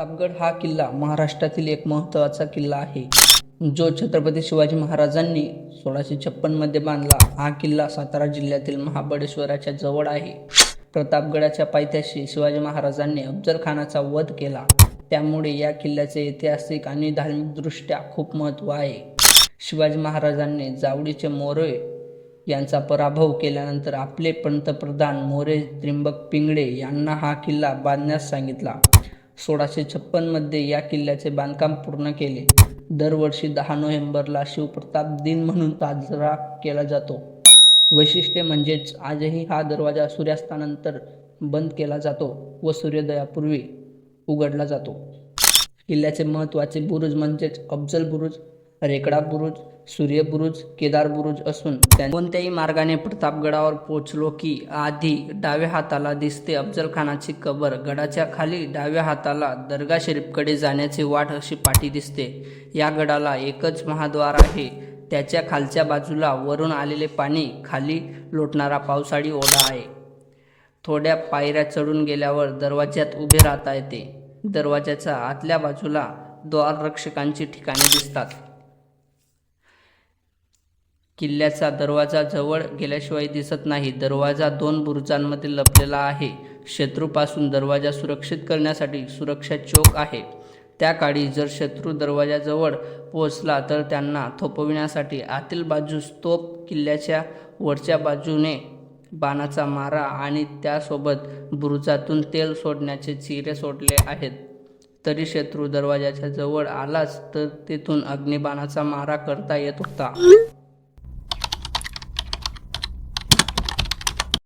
प्रतापगड हा किल्ला महाराष्ट्रातील एक महत्त्वाचा किल्ला आहे. जो छत्रपती शिवाजी महाराजांनी सोळाशे छप्पनमध्ये बांधला. हा किल्ला सातारा जिल्ह्यातील महाबळेश्वराच्या जवळ आहे. प्रतापगडाच्या पायथ्याशी शिवाजी महाराजांनी अफजल खानाचा वध केला. त्यामुळे या किल्ल्याचे ऐतिहासिक आणि धार्मिकदृष्ट्या खूप महत्त्व आहे. शिवाजी महाराजांनी जावडीचे मोरे यांचा पराभव केल्यानंतर आपले पंतप्रधान मोरे त्रिंबक पिंगळे यांना हा किल्ला बांधण्यास सांगितला. सोळाशे छप्पनमध्ये या किल्ल्याचे बांधकाम पूर्ण केले. दरवर्षी दहा नोव्हेंबरला शिवप्रताप दिन म्हणून साजरा केला जातो. वैशिष्ट्य म्हणजेच आजही हा दरवाजा सूर्यास्तानंतर बंद केला जातो व सूर्योदयापूर्वी उघडला जातो. किल्ल्याचे महत्त्वाचे बुरुज म्हणजेच अफजल बुरुज रेकडा बुरुज सूर्यबुरुज केदारबुरुज केदार बुरुज असून त्या कोणत्याही मार्गाने प्रतापगडावर पोचलो की आधी डाव्या हाताला दिसते अफजलखानाची कबर. गडाच्या खाली डाव्या हाताला दर्गा शरीफकडे जाण्याची वाट अशी पाठी दिसते. या गडाला एकच महाद्वार आहे. त्याच्या खालच्या बाजूला वरून आलेले पाणी खाली लोटणारा पावसाळी ओढा आहे. थोड्या पायऱ्या चढून गेल्यावर दरवाज्यात उभे राहता येते. दरवाजाच्या आतल्या बाजूला द्वाररक्षकांची ठिकाणे दिसतात. किल्ल्याचा दरवाजा जवळ गेल्याशिवाय दिसत नाही. दरवाजा दोन बुरुजांमध्ये लपलेला आहे. शत्रूपासून दरवाजा सुरक्षित करण्यासाठी सुरक्षा चौक आहे. त्या काळी जर शत्रू दरवाजाजवळ पोहोचला तर त्यांना थोपविण्यासाठी आतील बाजूस तोप किल्ल्याच्या वरच्या बाजूने बाणाचा मारा आणि त्यासोबत बुरुजातून तेल सोडण्याचे चिरे सोडले आहेत. तरी शत्रू दरवाजाच्या जवळ आलाच तर तेथून अग्निबाणाचा मारा करता येत होता.